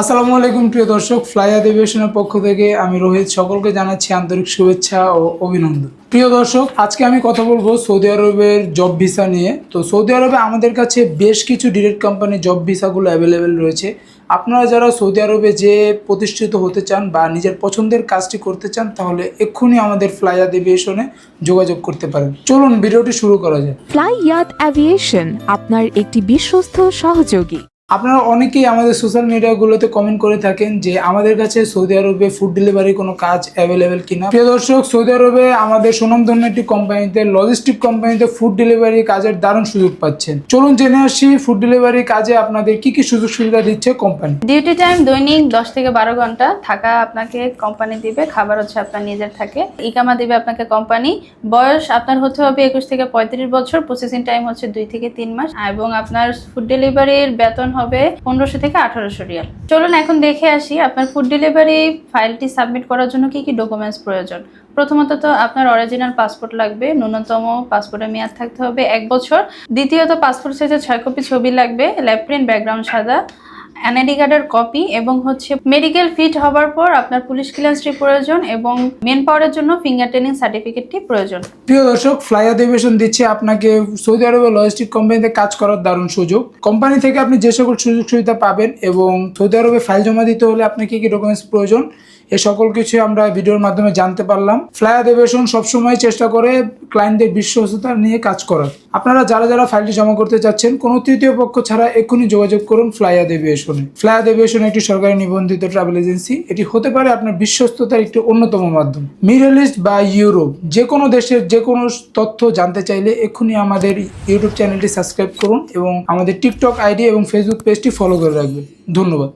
আসসালামু আলাইকুম, প্রিয় দর্শক। ফ্লাই অধিবেশনের পক্ষ থেকে আমি রোহিত। সকলকে জানাচ্ছি আন্তরিক শুভেচ্ছা ও অভিনন্দন। প্রিয় দর্শক, আজকে আমি কথা বলব সৌদি আরবের জব ভিসা নিয়ে। তো সৌদি আরবে আমাদের কাছে বেশ কিছু ডিরেক্ট কোম্পানি জব ভিসাগুলো অ্যাভেলেবেল রয়েছে। আপনারা যারা সৌদি আরবে যে প্রতিষ্ঠিত হতে চান বা নিজের পছন্দের কাজটি করতে চান, তাহলে এক্ষুনি আমাদের ফ্লাই অধিবেশনে যোগাযোগ করতে পারেন। চলুন, ভিডিওটি শুরু করা যায় ফ্লাই অ্যাভিয়েশন আপনার একটি বিশ্বস্ত সহযোগী। আপনারা অনেকেই আমাদের সোশ্যাল মিডিয়াগুলোতে কমেন্ট করে থাকেন যে আমাদের কাছে সৌদি আরবে ফুড ডেলিভারি কোনো কাজ অ্যাভেলেবেল কিনা। প্রিয় দর্শক, সৌদি আরবে আমাদের সুনামধন্য একটি কোম্পানিতে লজিস্টিক কোম্পানিতে ফুড ডেলিভারি কাজের দারুণ সুযোগ পাচ্ছেন। চলুন জেনে আসি ফুড ডেলিভারি কাজে আপনাদের কি কি সুযোগ সুবিধা দিচ্ছে কোম্পানি ডিউটি টাইম দৈনিক দশ থেকে বারো ঘণ্টা থাকা আপনাকে কোম্পানি দিবে, খাবার হচ্ছে আপনার নিজের থাকে। ইকামা দিবে আপনাকে কোম্পানি বয়স আপনার হতে হবে একুশ থেকে পঁয়ত্রিশ বছর প্রসেসিং টাইম হচ্ছে দুই থেকে তিন মাস। এবং আপনার ফুড ডেলিভারির বেতন হবে পনেরোশো থেকে আঠারোশো রিয়াল। চলুন এখন দেখে আসি আপনার ফুড ডেলিভারি ফাইলটি সাবমিট করার জন্য কি কি ডকুমেন্টস প্রয়োজন। প্রথমত তো আপনার অরিজিনাল পাসপোর্ট লাগবে, ন্যূনতম পাসপোর্টের মেয়াদ থাকতে হবে এক বছর। দ্বিতীয়ত পাসপোর্ট সাইজের ছয় কপি ছবি লাগবে ল্যাপ্রিন ব্যাকগ্রাউন্ড সাদা। এনআইডি কার্ডের কপি এবং হচ্ছে মেডিকেল ফিট হবার পর আপনার পুলিশ ক্লিয়ারেন্সটি প্রয়োজন এবং মেন পাওয়ারের জন্য ফিঙ্গার ট্রেনিং সার্টিফিকেটটি প্রয়োজন। প্রিয় দর্শক ফ্লাই অধিবেশন দিচ্ছে আপনাকে সৌদি আরবে লজিস্টিক কোম্পানিতে কাজ করার দারুণ সুযোগ। কোম্পানি থেকে আপনি যে সকল সুযোগ সুবিধা পাবেন এবং সৌদি আরবে ফাইল জমা দিতে হলে আপনাকে কি কি ডকুমেন্টস প্রয়োজন? এ সকল কিছু আমরা ভিডিওর মাধ্যমে জানতে পারলাম। ফ্লাই অধিবেশন সবসময় চেষ্টা করে ক্লায়েন্টদের বিশ্বস্ততা নিয়ে কাজ করার। আপনারা যারা যারা ফাইলটি জমা করতে চাচ্ছেন, কোনো তৃতীয় পক্ষ ছাড়া এক্ষুনি যোগাযোগ করুন ফ্লাই অধিবেশনে ফ্লাই অধিবেশন একটি সরকারি নিবন্ধিত ট্রাভেল এজেন্সি এটি হতে পারে আপনার বিশ্বস্ততার একটি অন্যতম মাধ্যম। মিডল ইস্ট বা ইউরোপ যে কোনো দেশের যে কোনো তথ্য জানতে চাইলে এক্ষুনি আমাদের ইউটিউব চ্যানেলটি সাবস্ক্রাইব করুন এবং আমাদের টিকটক আইডি এবং ফেসবুক পেজটি ফলো করে রাখবেন। ধন্যবাদ।